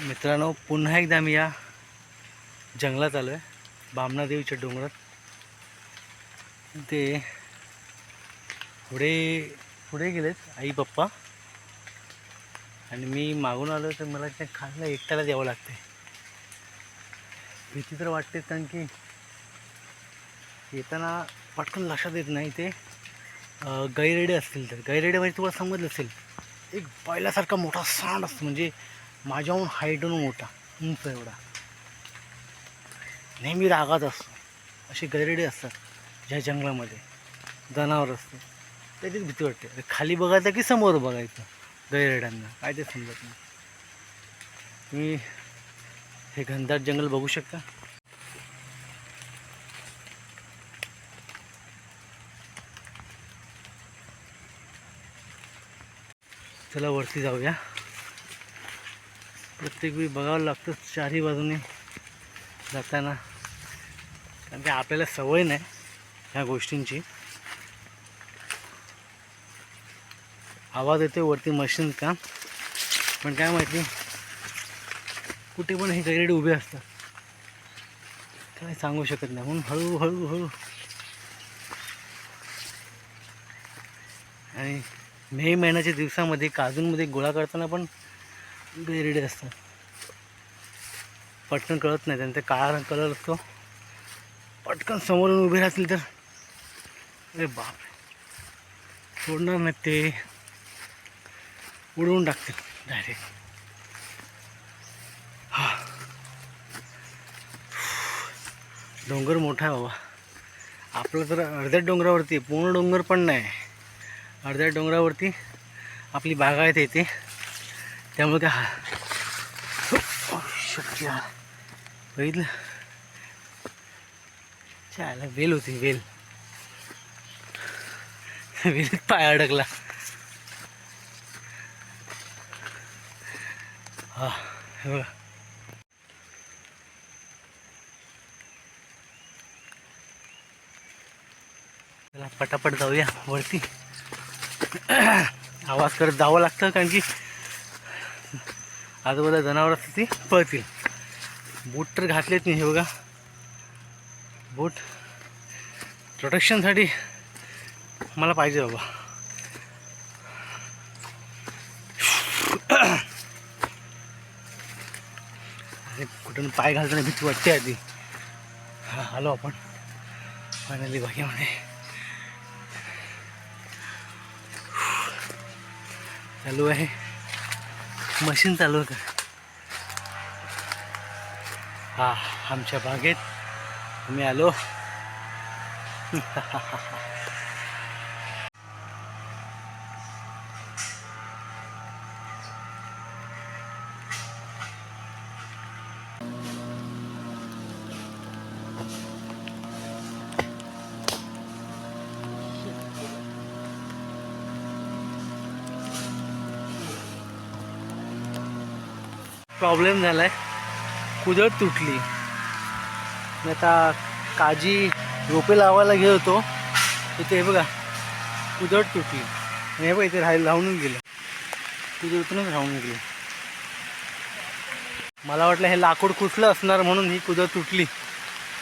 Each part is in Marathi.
मित्रांनो पुन्हा एकदा मी या जंगलात आलो आहे बामणादेवीच्या डोंगरात. ते पुढे पुढे गेलेत आई पप्पा. आणि मी मागून आलो तर मला त्या खाल्ला एकट्याला द्यावं लागते. भीती तर वाटते कारण की येताना पटकन लक्षात येत नाही ते गैरेडे असतील तर. गैरेडे म्हणजे तुम्हाला समजलं असेल एक बैलासारखा मोठा सांड असतो म्हणजे माझ्याहून हाईटहून मोठा उंच एवढा. नेहमी रागात असतो. असे गरेडी असतात ज्या जंगलामध्ये. जनावर असते त्याचीच भीती वाटते. खाली बघायचं की समोर बघायचं? गरेड्यांना काय ते समजत नाही. तुम्ही हे घनदाट जंगल बघू शकता? चला वरती जाऊया. प्रत्येक वेळी बघावं लागतं चारही बाजूने जाताना. कारण की आपल्याला सवय नाही ह्या गोष्टींची. आवाज येते वरती मशीन का? पण काय माहिती? कुठे पण हे गैरेडे उभे असतात. काय सांगू शकत नाही. म्हणून हळूहळू हळू हळू. आणि मे महिन्याच्या दिवसामध्ये काजूंमध्ये गोळा करताना पण गैरेडे असतात. पटकन कळत नाही त्यांचा काळा रंग कलर असतो. पटकन समोरून उभे राहतील तर अरे बाप सोडणार नाही ते. उडवून टाकतील डायरेक्ट हा. डोंगर मोठा आहे बाबा. आपलं तर अर्ध्या डोंगरावरती पूर्ण डोंगर पण नाही. अर्ध्या डोंगरावरती आपली बागायत येते त्यामुळे काय हा हो, हो, शक्य बघितलं? चायला वेल होती वेल. वेल पाय अडकला. हा हे बघा. चला पटापट जाऊया वरती. आवाज करत जावं लागतं कारण की आजूबाजूला जनावर असतात ती पळतील. बूट तर घातलेत नाही हे बघा. बूट. प्रोटेक्शनसाठी मला पाहिजे बाबा. अरे कुठून पाय घालताना भीती वाटते आधी. हा आलो आपण. फायनली भाग्यामध्ये चालू आहे. मशीन चालू होतं हा आमच्या बागेत आम्ही आलो. प्रॉब्लेम झाला आहे कुदळ तुटली. मी आता काजी रोपे लावायला घेत होतो. इथे हे बघा कुदळ तुटली. हे बघा इथे राहायला राहूनच गेलं. कुदळतूनच राहून गेली. मला वाटलं हे लाकूड कुठलं असणार म्हणून ही कुदळ तुटली.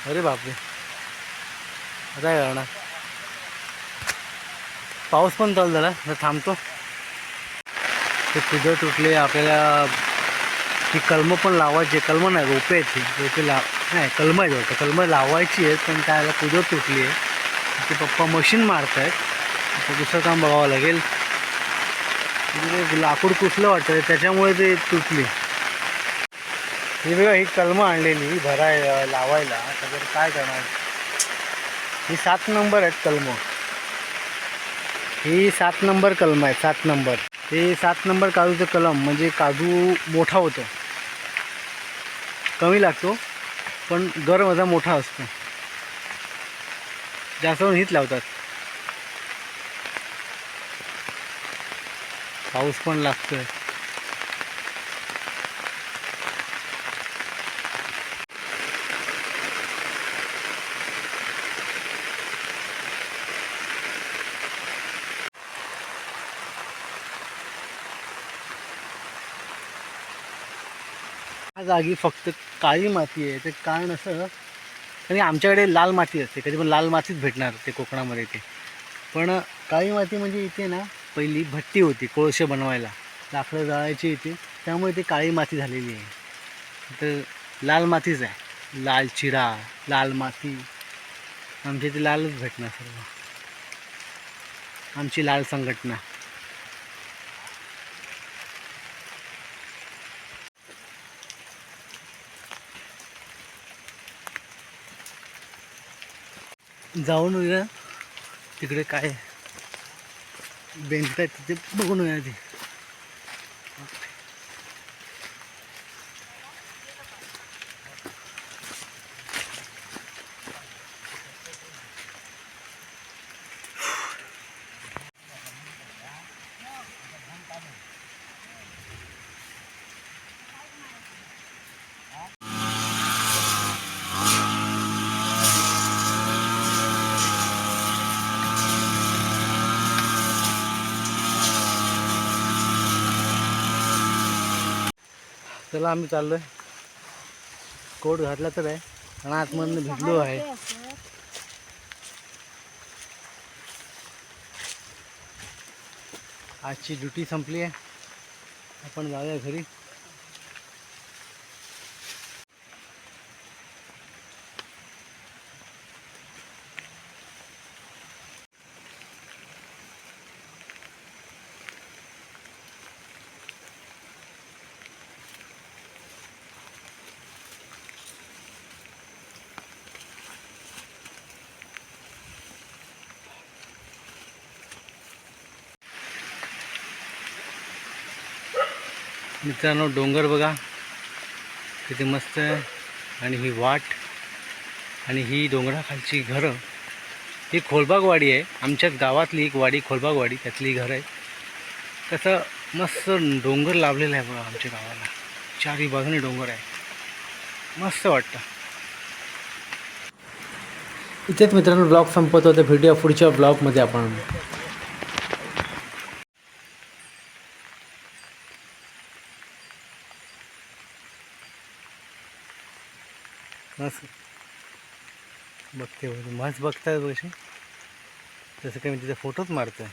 अरे बापरे. आता काय करणार? पाऊस पण चालू झाला. तर थांबतो. ते कुदळ तुटले आपल्याला ही कलमं पण लावायची कलमं नाही रोपे आहेत. ही रोपे लाव नाही कलमं आहेत वाटतं. कलमं लावायची आहेत पण त्याला कुदळ तुटली आहे. ते पप्पा मशीन मारत आहेत आता दुसरं काम बघावं लागेल. म्हणजे लाकूड कुठलं वाटतं त्याच्यामुळे ते तुटली. ही बघा ही कलमं आणलेली भराय लावायला. तर काय करणार? ही सात नंबर आहेत कलमं. ही सात नंबर कलम आहे सात नंबर. ते सात नंबर काजूचं कलम म्हणजे काजू मोठा होतो. कमी लागतो पण गर माझा मोठा असतो. जास्त करून हीच लावतात. पाऊस पण लागतोय. आहे जागी फक्त काळी माती आहे. ते कारण असं आणि आमच्याकडे लाल माती असते. कधी पण लाल मातीच भेटणार ते कोकणामध्ये ते. पण काळी माती म्हणजे इथे ना पहिली भट्टी होती कोळसे बनवायला. लाकडं जाळायची इथे. त्यामुळे ती काळी माती झालेली आहे. तर लाल मातीच आहे. लाल चिरा लाल माती. आमच्या इथे लालच भेटणार सर्व. आमची लाल संघटना. जाऊन येऊया तिकडे काय बेंच आहे तिथे बघून येऊया आधी. चला आम्ही चाललोय. कोट घातला तर आहे पण आतमधनं भिजलो आहे. आजची ड्युटी संपली आहे. आपण जाऊया घरी. मित्रांनो डोंगर बघा. किती मस्त आहे. आणि ही वाट. आणि ही डोंगराखालची घरं. ही खोलबागवाडी आहे. आमच्याच गावातली एक वाडी खोलबागवाडी. त्यातली घर आहे कसं मस्त डोंगर लाभलेलं आहे बघा आमच्या गावाला. चारही बाजूने डोंगर आहे. मस्त वाटतं. इथेच मित्रांनो ब्लॉग संपत होतं व्हिडिओ पुढच्या ब्लॉगमध्ये आपण असं. बघते म्हणजे बघते बघताय बघशी जसं काही मी तिथे फोटोच मारतोय.